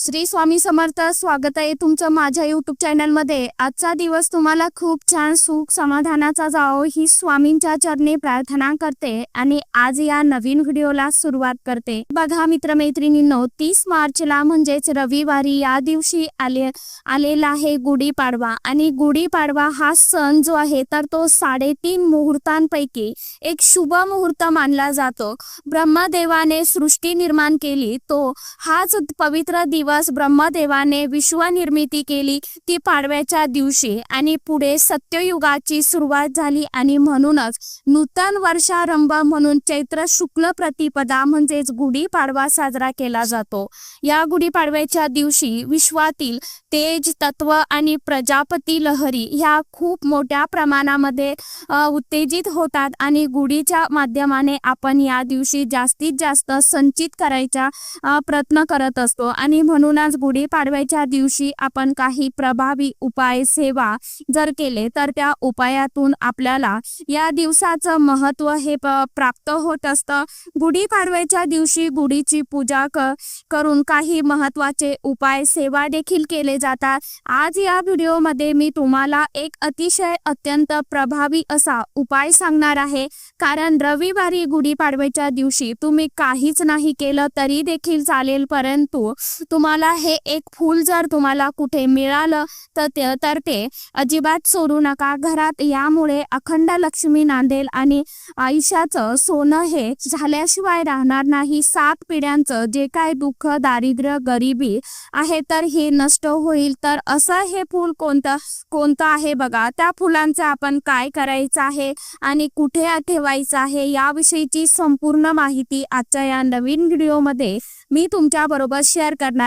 श्री स्वामी समर्थ स्वागत आहे तुमचं माझ्या युट्यूब चॅनलमध्ये आजचा दिवस तुम्हाला खूप छान सुख समाधानाचा जावो ही स्वामींच्या चरणी प्रार्थना करते आणि आज या नवीन व्हिडिओला सुरुवात करते. बघा मित्रमैत्रिणींनो तीस मार्चला म्हणजेच रविवारी या दिवशी आले आलेला आहे गुढीपाडवा. आणि गुढीपाडवा हा सण जो आहे तर तो साडेतीन मुहूर्तांपैकी एक शुभ मुहूर्त मानला जातो. ब्रह्मदेवाने सृष्टी निर्माण केली तो हाच पवित्र दिवस ब्रह्मदेवाने विश्वनिर्मिती केली. ती पाडव्याच्या दिवशी आणि पुढे सत्ययुगाची सुरुवात झाली आणि म्हणूनच नूतन वर्षारंभ म्हणून चैत्र शुक्ल प्रतिपदा म्हणजेच गुढीपाडवा साजरा केला जातो. या गुढीपाडव्याच्या दिवशी विश्वातील तेज तत्व आणि प्रजापती लहरी ह्या खूप मोठ्या प्रमाणामध्ये उत्तेजित होतात आणि गुढीच्या माध्यमाने आपण या दिवशी जास्तीत जास्त संचित करायचा प्रयत्न करत असतो. आणि म्हणूनच गुढीपाडव्याच्या दिवशी आपण काही प्रभावी उपाय सेवा जर केले तर त्या उपायातून आपल्याला या दिवसाचं महत्त्व हे प्राप्त होत असतं. गुढीपाडव्याच्या दिवशी गुढीची पूजा क करून काही महत्त्वाचे उपाय सेवा देखील केले जातात. आज या व्हिडिओमध्ये मी तुम्हाला एक अतिशय अत्यंत प्रभावी असा उपाय सांगणार आहे. कारण रविवारी गुढीपाडव्याच्या दिवशी तुम्ही काहीच नाही केलं तरी देखील चालेल परंतु तुम्हाला हे एक फूल जर तुम्हाला कुठे मिळालं तर ते तर ते अजिबात सोडू नका. घरात यामुळे अखंड लक्ष्मी नांदेल आणि आयुष्याचं सोनं हे झाल्याशिवाय राहणार नाही. सात पिढ्यांचं जे काय दुःख दारिद्र्य गरिबी आहे तर हे नष्ट होईल. तर असं हे फूल कोणतं कोणतं आहे बघा. त्या फुलांचं आपण काय करायचं आहे आणि कुठे ठेवायचं आहे याविषयीची संपूर्ण माहिती आजच्या या नवीन व्हिडिओमध्ये मी तुमच्या बरोबर शेअर करणार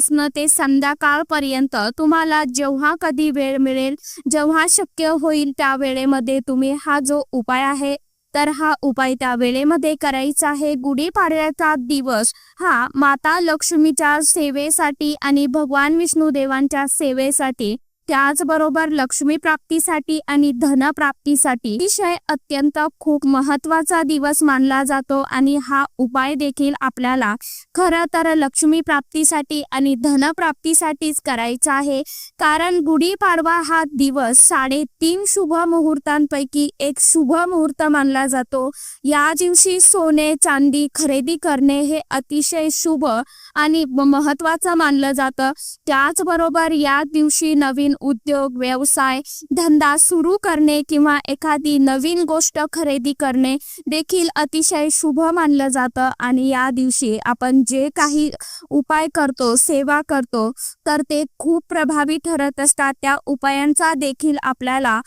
ते संध्याकाळपर्यंत तुम्हाला जेव्हा कधी वेळ मिळेल जेव्हा शक्य होईल त्या वेळेमध्ये तुम्ही हा जो उपाय आहे तर हा उपाय त्या वेळेमध्ये करायचा आहे. गुढीपाडव्याचा दिवस हा माता लक्ष्मीच्या सेवेसाठी आणि भगवान विष्णू देवांच्या सेवेसाठी त्याचबरोबर लक्ष्मी प्राप्तीसाठी आणि धन प्राप्तीसाठी अतिशय अत्यंत खूप महत्त्वाचा दिवस मानला जातो आणि हा उपाय देखील आपल्याला खरं तर लक्ष्मी प्राप्तीसाठी आणि धन प्राप्तीसाठीच करायचा आहे. कारण गुढीपाडवा हा दिवस साडेतीन शुभ मुहूर्तांपैकी एक शुभ मुहूर्त मानला जातो. या दिवशी सोने चांदी खरेदी करणे हे अतिशय शुभ आणि महत्वाचं मानलं जातं. त्याचबरोबर या दिवशी नवीन उद्योग व्यवसाय धंदा सुरू करणे किंवा एखादी नवीन गोष्ट खरेदी करणे देखील अतिशय शुभ मानलं जातं. आणि या दिवशी आपण जे काही उपाय करतो सेवा करतो तर ते खूप प्रभावी ठरत असतात. त्या उपायांचा देखील आपल्याला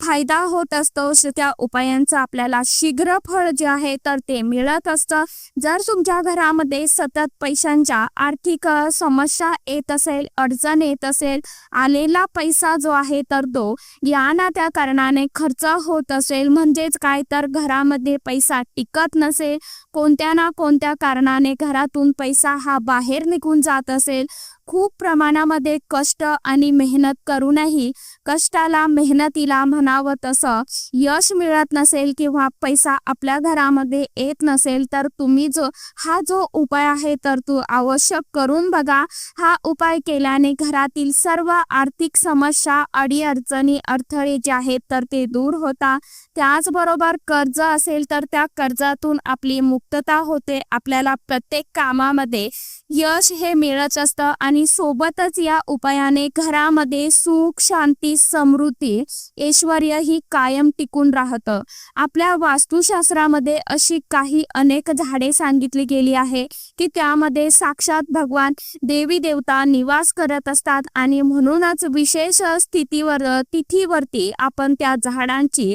फायदा होत असतो. त्या उपायांचं आपल्याला शीघ्र फळ जे आहे तर ते मिळत असतं. जर तुमच्या घरामध्ये सतत पैशांच्या आर्थिक समस्या येत असेल अडचण येत असेल आलेला पैसा जो आहे तर तो या ना त्या कारणाने खर्च होत असेल. म्हणजेच काय? तर घरामध्ये पैसा टिकत नसेल. कोणत्या ना कोणत्या कारणाने घरातून पैसा हा बाहेर निघून जात असेल. खूप प्रमाणामध्ये कष्ट आणि मेहनत करूनही कष्टाला मेहनतीला म्हणावं तसं यश मिळत नसेल किंवा पैसा आपल्या घरामध्ये येत नसेल तर तुम्ही जो हा जो उपाय आहे तर तो आवश्यक करून बघा. हा उपाय केल्याने घरातील सर्व आर्थिक समस्या अडीअडचणी अडथळे जे आहेत तर ते दूर होता. त्याचबरोबर कर्ज असेल तर त्या कर्जातून आपली मुक्तता होते. आपल्याला प्रत्येक कामामध्ये यश हे मिळत असतं आणि सोबतच या उपायाने घरामध्ये सुख शांती समृद्धी ऐश्वर ही कायम टिकून राहतं. आपल्या वास्तुशास्त्रामध्ये अशी काही अनेक झाडे सांगितली गेली आहे की त्यामध्ये साक्षात भगवान देवी देवता निवास करत असतात आणि म्हणूनच विशेष स्थितीवर तिथीवरती आपण त्या झाडांची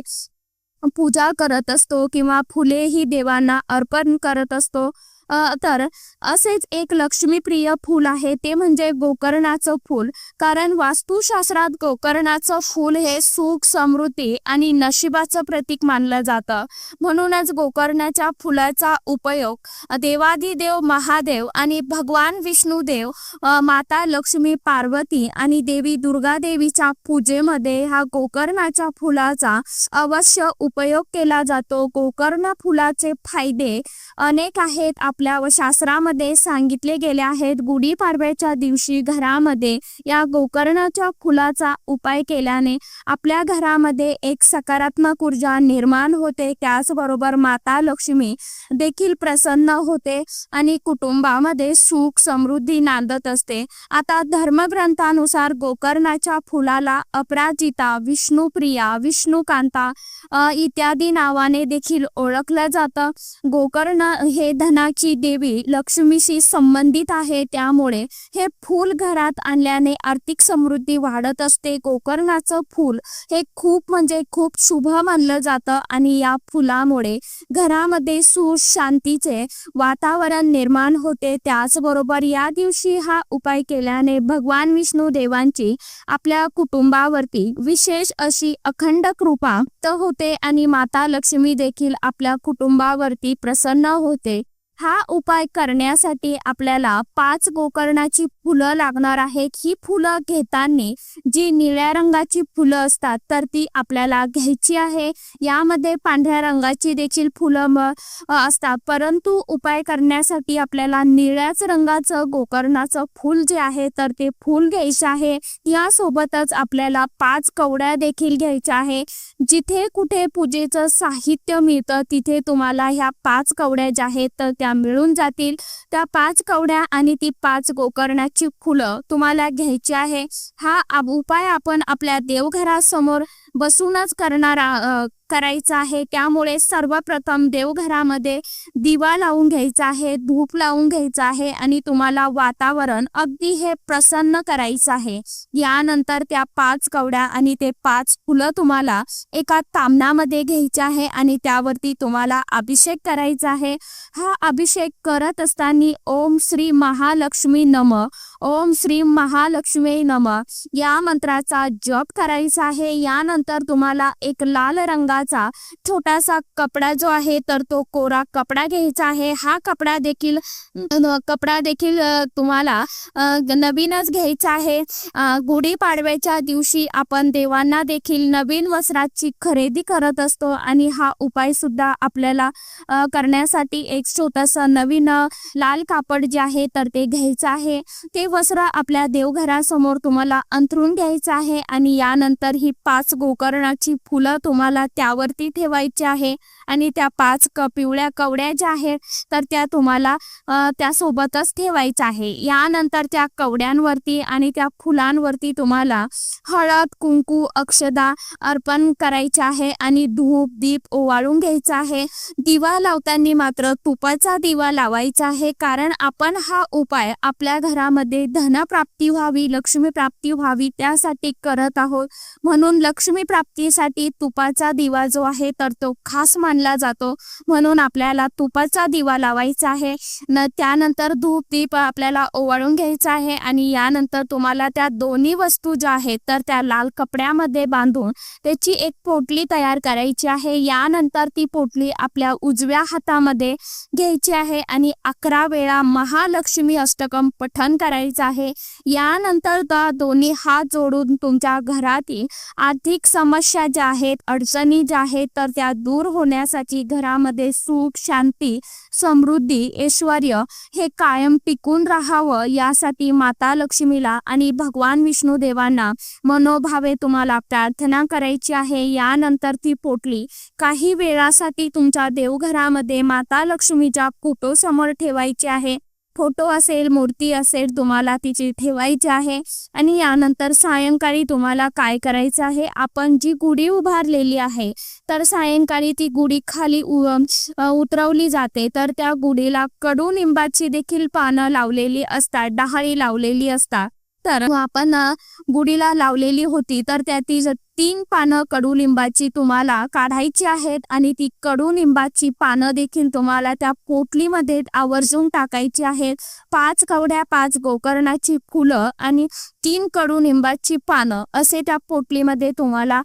पूजा करत असतो किंवा फुलेही देवांना अर्पण करत असतो. तर असेच एक लक्ष्मीप्रिय फूल आहे. ते म्हणजे गोकर्णाचं फूल. कारण वास्तुशास्त्रात गोकर्णाचं फूल हे सुख समृद्धी आणि नशिबाचं प्रतीक मानलं जातं. म्हणूनच गोकर्णाच्या फुलाचा उपयोग देवादिदेव महादेव आणि भगवान विष्णुदेव माता लक्ष्मी पार्वती आणि देवी दुर्गा देवीच्या पूजेमध्ये हा गोकर्णाच्या फुलाचा अवश्य उपयोग केला जातो. गोकर्ण फुलाचे फायदे अनेक आहेत. आपल्या व शास्त्रामध्ये सांगितले गेले आहेत. गुढीपाडव्याच्या दिवशी घरामध्ये या गोकर्णाच्या फुलाचा उपाय केल्याने आपल्या घरामध्ये एक सकारात्मक ऊर्जा निर्माण होते. त्याचबरोबर माता लक्ष्मी देखील प्रसन्न होते आणि कुटुंबामध्ये सुख समृद्धी नांदत असते. आता धर्मग्रंथानुसार गोकर्णाच्या फुलाला अपराजिता विष्णुप्रिया विष्णुकांता इत्यादी नावाने देखील ओळखलं जातं. गोकर्ण हे धनाची देवी लक्ष्मीशी संबंधित आहे त्यामुळे हे फूल घरात आणल्याने आर्थिक समृद्धी वाढत असते. गोकर्णाचं फूल हे खूप म्हणजे खूप शुभ मानलं जातं आणि या फुलामुळे घरामध्ये सुख शांतीचे वातावरण निर्माण होते. त्याचबरोबर या दिवशी हा उपाय केल्याने भगवान विष्णू देवांची आपल्या कुटुंबावरती विशेष अशी अखंड कृपा त होते आणि माता लक्ष्मी देखील आपल्या कुटुंबावरती प्रसन्न होते. हा उपाय करण्यासाठी आपल्याला पाच गोकर्णाची फुलं लागणार आहेत. ही फुलं घेताना जी निळ्या रंगाची फुलं असतात तर ती आपल्याला घ्यायची आहे. यामध्ये पांढऱ्या रंगाची देखील फुलं असतात. परंतु उपाय करण्यासाठी आपल्याला निळ्याच रंगाचं गोकर्णाचं फूल जे आहे तर ते फूल घ्यायचं आहे. यासोबतच आपल्याला पाच कवड्या देखील घ्यायच्या आहे. जिथे कुठे पूजेचं साहित्य मिळतं तिथे तुम्हाला ह्या पाच कवड्या ज्या आहेत तर त्या मिळून जातील. त्या पाच कवड्या आणि ती पाच गोकर्णाची फुलं तुम्हाला घ्यायची आहे. हा उपाय आपण आपल्या देवघरासमोर बसूनच करणार करायचं करायचा आहे. त्यामुळे सर्वप्रथम देवघरामध्ये दिवा लावून घ्यायचा आहे धूप लावून घ्यायचा आहे आणि तुम्हाला वातावरण अगदी हे प्रसन्न करायचं आहे. यानंतर त्या पाच कवड्या आणि ते पाच फुलं तुम्हाला एका तामणामध्ये घ्यायचे आहे आणि त्यावरती तुम्हाला अभिषेक करायचा आहे. हा अभिषेक करत असताना ओम श्री महालक्ष्मी नम ओम श्री महालक्ष्मी नम या मंत्राचा जप करायचा आहे. यानंतर तुम्हाला एक लाल रंगाचा छोटासा कपडा जो आहे तर तो कोरा कपडा घ्यायचा आहे. हा कपडा देखील कपडा देखील तुम्हाला नवीनच घ्यायचा आहे. गुढी गुढीपाडव्याच्या दिवशी आपण देवांना देखील नवीन वस्त्राची खरेदी करत असतो आणि हा उपाय सुद्धा आपल्याला करण्यासाठी एक छोटासा नवीन लाल कापड जे आहे तर ते घ्यायचं आहे. ते वस्त्र आपल्या देवघरासमोर तुम्हाला अंथरून घ्यायचं आहे आणि यानंतर ही पाच गो गोकर्णाची फुलं तुम्हाला त्यावरती ठेवायची आहे आणि त्या पाच क पिवळ्या कवड्या ज्या आहेत तर त्या तुम्हाला त्यासोबतच ठेवायच्या आहे. यानंतर त्या कवड्यांवरती आणि त्या फुलांवरती तुम्हाला हळद कुंकू अक्षदा अर्पण करायचे आहे आणि धूप दीप ओवाळून घ्यायचा आहे. दिवा लावताना मात्र तुपाचा दिवा लावायचा आहे कारण आपण हा उपाय आपल्या घरामध्ये धनप्राप्ती व्हावी लक्ष्मी प्राप्ती व्हावी त्यासाठी करत आहोत. म्हणून लक्ष्मी प्राप्तीसाठी तुपाचा दिवा जो आहे तर तो खास मानला जातो. म्हणून आपल्याला तुपाचा दिवा लावायचा आहे. न त्यानंतर धूप दीप आपल्याला ओवाळून घ्यायचा आहे आणि यानंतर तुम्हाला त्या दोन्ही वस्तू ज्या आहेत तर त्या लाल कपड्यामध्ये बांधून त्याची एक पोटली तयार करायची आहे. यानंतर ती पोटली आपल्या उजव्या हातामध्ये घ्यायची आहे आणि अकरा वेळा महालक्ष्मी अष्टकम पठन करायचं आहे. यानंतर त्या दोन्ही हात जोडून तुमच्या घरातील आर्थिक समस्या ज्या आहेत अडचणी ज्या आहेत तर त्या दूर होण्यासाठी घरामध्ये सुख शांती समृद्धी ऐश्वर हे कायम टिकून राहावं यासाठी माता लक्ष्मीला आणि भगवान विष्णू देवांना मनोभावे तुम्हाला प्रार्थना करायची आहे. यानंतर ती पोटली. काही वेळासाठी तुमच्या देवघरामध्ये माता लक्ष्मीच्या फोटो समोर ठेवायची आहे. फोटो असेल मूर्ती असेल तुम्हाला तिची ठेवायची आहे. आणि यानंतर सायंकाळी तुम्हाला काय करायचं आहे? आपण जी गुढी उभारलेली आहे तर सायंकाळी ती गुढी खाली उ- उतरवली जाते. तर त्या गुढीला कडुनिंबाची देखील पानं लावलेली असतात डहाळी लावलेली असतात. तर आपण गुढीला लावलेली होती तर त्या ती तीन पानं कडुलिंबाची तुम्हाला काढायची आहेत आणि ती कडुलिंबाची पानं देखील तुम्हाला त्या पोटलीमध्ये आवर्जून टाकायची आहेत. पाच कवड्या पाच गोकर्णाची फुलं आणि तीन कडुलिंबाची पानं असे त्या पोटलीमध्ये तुम्हाला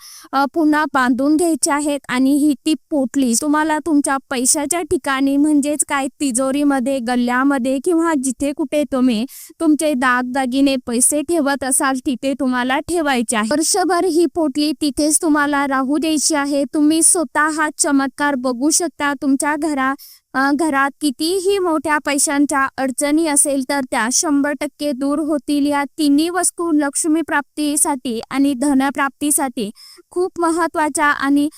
पुन्हा बांधून घ्यायचे आहेत आणि ही ती पोटली तुम्हाला तुमच्या पैशाच्या ठिकाणी म्हणजेच काय तिजोरीमध्ये गल्ल्यामध्ये किंवा जिथे कुठे तुम्ही तुमचे दागदागिने पैसे ठेवत असाल तिथे तुम्हाला ठेवायचे आहे. वर्षभर ही पोटली तिथेच तुम्हाला राहू द्यायची आहे. तुम्ही स्वतः हा चमत्कार बघू शकता. तुमच्या घरा घरात कितीही मोठ्या पैशांच्या अडचणी असेल तर त्या शंभर टक्के दूर होतील. या तिन्ही वस्तू लक्ष्मी प्राप्तीसाठी आणि धनप्राप्तीसाठी खूप महत्त्वाच्या आणि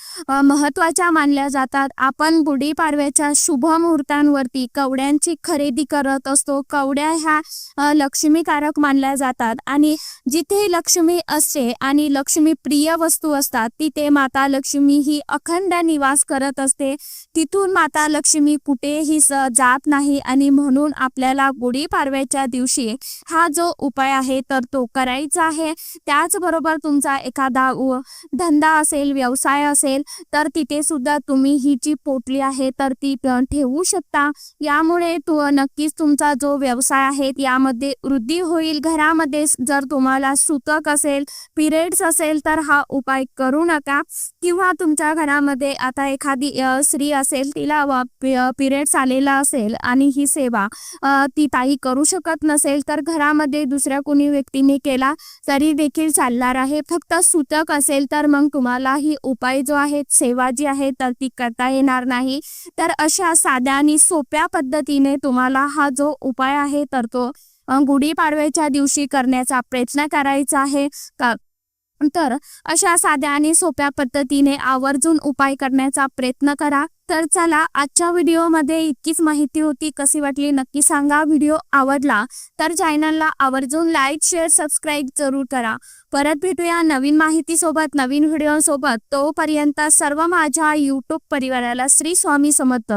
महत्त्वाच्या मानल्या जातात. आपण गुढीपाडव्याच्या शुभ मुहूर्तांवरती कवड्यांची खरेदी करत असतो. कवड्या ह्या लक्ष्मीकारक मानल्या जातात आणि जिथे लक्ष्मी असते आणि लक्ष्मी प्रिय वस्तू असतात तिथे माता लक्ष्मी ही अखंड निवास करत असते. तिथून माता लक्ष्मी कुठेही जात नाही आणि म्हणून आपल्याला गुढीपाडव्याच्या दिवशी हा जो उपाय आहे तर तो करायचा आहे. त्याचबरोबर तुमचा एखादा धंदा असेल व्यवसाय असेल तर तिथे सुद्धा तुम्ही ही जी पोटली आहे तर ती ठेवू शकता. यामुळे तु नक्कीच तुमचा जो व्यवसाय आहे यामध्ये वृद्धी होईल. घरामध्ये जर तुम्हाला सुतक असेल पिरियड्स असेल तर हा उपाय करू नका. किंवा तुमच्या घरामध्ये आता एखादी स्त्री असेल तिला पिरियड्स आलेला असेल आणि ही सेवा ती ताई करू शकत नसेल तर घरामध्ये दुसऱ्या कोणी व्यक्तीने केला तरी देखील चालणार आहे. फक्त सूतक असेल तर मग तुम्हाला ही उपाय जो आहे सेवा जी आहे तर ती करता येणार नाही. तर अशा साध्या आणि सोप्या पद्धतीने तुम्हाला हा जो उपाय आहे तर तो गुढीपाडव्याच्या दिवशी करण्याचा प्रयत्न करायचा आहे. का तर अशा साध्या आणि सोप्या पद्धतीने आवर्जून उपाय करण्याचा प्रयत्न करा. तर चला आजच्या व्हिडिओमध्ये इतकीच माहिती होती. कशी वाटली नक्की सांगा. व्हिडिओ आवडला तर चॅनलला आवर्जून लाईक शेअर सबस्क्राईब जरूर करा. परत भेटूया नवीन माहितीसोबत नवीन व्हिडिओसोबत. तोपर्यंत सर्व माझ्या यूट्यूब परिवाराला श्री स्वामी समर्थ.